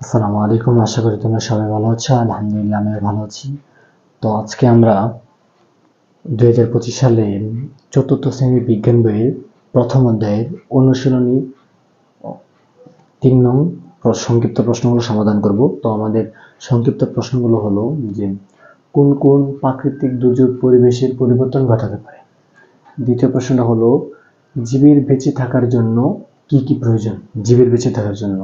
আসসালামু আলাইকুম, আশা করি তোমরা সবাই ভালো আছো। আলহামদুলিল্লাহ, আমিও ভালো আছি। তো আজকে আমরা দুই হাজার পঁচিশ সালে চতুর্থ শ্রেণির বিজ্ঞান বইয়ের প্রথম অধ্যায়ের অনুশীলনী তিন নং সংক্ষিপ্ত প্রশ্নগুলো সমাধান করব। তো আমাদের সংক্ষিপ্ত প্রশ্নগুলো হলো যে, কোন কোন প্রাকৃতিক দুর্যোগ পরিবেশের পরিবর্তন ঘটাতে পারে? দ্বিতীয় প্রশ্নটা হলো, জীবের বেঁচে থাকার জন্য কি কি প্রয়োজন? জীবের বেঁচে থাকার জন্য।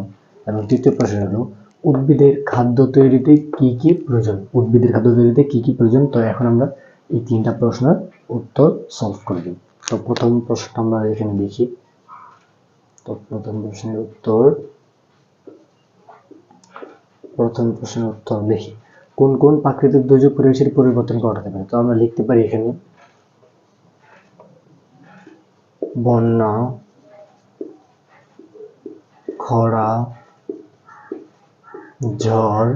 এবং তৃতীয় প্রশ্ন হলো, উদ্ভিদের খাদ্য তৈরিতে কি কি প্রয়োজন? উদ্ভিদের খাদ্য তৈরিতে কি কি প্রয়োজন? তো এখন আমরা এই তিনটা প্রশ্নের উত্তর সলভ করে দিই তো প্রথম প্রশ্নটা আমরা এখানে দেখি। তো প্রথম প্রশ্নের উত্তর, প্রথম প্রশ্নের উত্তর দেখি। কোন কোন প্রাকৃতিক দুর্যোগ পরিবেশের পরিবর্তন ঘটাতে পারে? তো আমরা লিখতে পারি এখানে, বন্যা, খরা ঝড়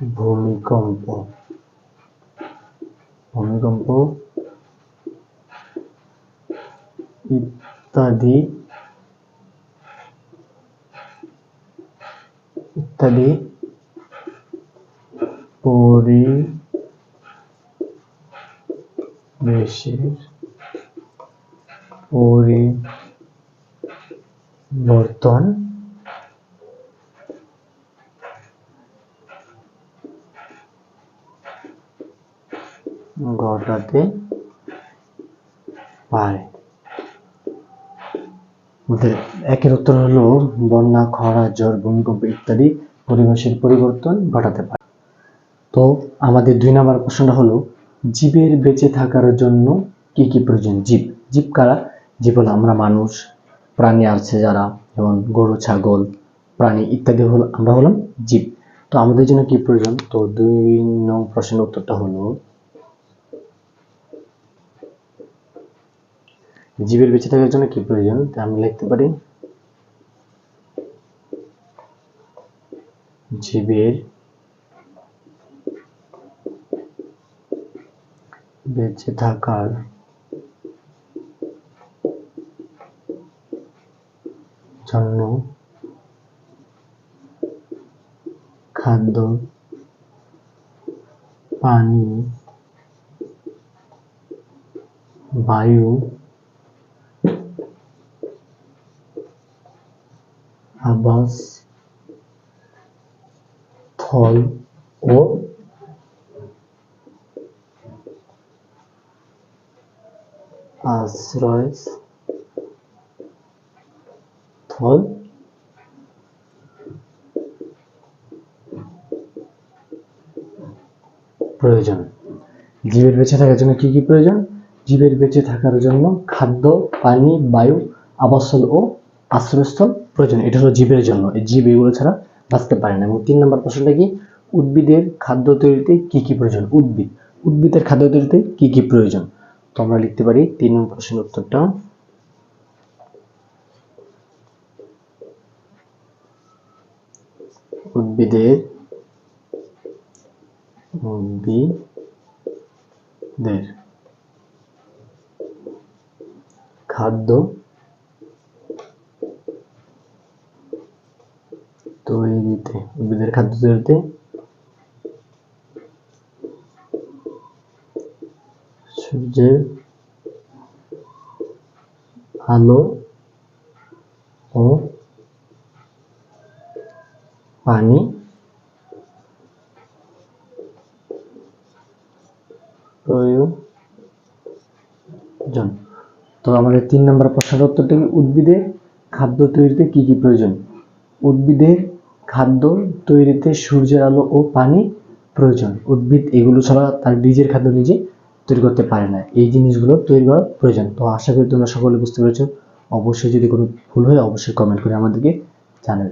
ভূমিকম্প। ভূমিকম্প ইত্যাদি ইত্যাদি পরিবেশের পরিবর্তন ঘটাতে পারে। একের উত্তর হলো বন্যা, খরা জ্বর ভূমিকম্প ইত্যাদি পরিবেশের পরিবর্তন ঘটাতে পারে। তো আমাদের দুই নম্বর প্রশ্নটা হলো, জীবের বেঁচে থাকার জন্য কি কি প্রয়োজন? জীব। জীব কারা? জীব হলো আমরা মানুষ, প্রাণী আছে যারা, যেমন গরু, ছাগল, প্রাণী ইত্যাদি হলো আমরা হলাম জীব। তো আমাদের জন্য কি প্রয়োজন? তো দুই নং প্রশ্নের উত্তরটা হলো জীবের বেঁচে থাকার জন্য কি প্রয়োজন? তা আমরা লিখতে পারি। জীবের বেঁচে থাকার জন্য খাদ্য, পানি, বায়ু আবাস স্থল ও আশ্রয় স্থল প্রয়োজন। জীবের বেঁচে থাকার জন্য কি কি প্রয়োজন? জীবের বেঁচে থাকার জন্য খাদ্য, পানি, বায়ু, আবাসস্থল ও আশ্রয়স্থল। প্রয়োজন, এটা হলো জীবের জন্য। এই জীব এগুলো ছাড়া বাঁচতে পারে না। এবং তিন নম্বর প্রশ্নটা কি? উদ্ভিদের খাদ্য তৈরিতে কি কি প্রয়োজন? উদ্ভিদ। উদ্ভিদের খাদ্য তৈরিতে কি কি প্রয়োজন? তো আমরা লিখতে পারি তিন নম্বর প্রশ্নের উত্তরটা। উদ্ভিদের উদ্ভিদের খাদ্য তৈরিতে উদ্ভিদের খাদ্য তৈরিতে সূর্যের আলো ও পানি প্রয়োজন। তো আমাদের তিন নম্বর প্রশ্নের উত্তরটা কি উদ্ভিদের খাদ্য তৈরিতে কি কি প্রয়োজন? উদ্ভিদের খাদ্য তৈরিতে সূর্যের আলো ও পানি প্রয়োজন। উদ্ভিদ এগুলো ছাড়া তার নিজের খাদ্য নিজে তৈরি করতে পারে না। এই জিনিসগুলো তৈরি করা প্রয়োজন। তো আশা করি তোমরা সকলে বুঝতে পেরেছ। অবশ্যই যদি কোনো ভুল হয়, অবশ্যই কমেন্ট করে আমাদেরকে জানাবে।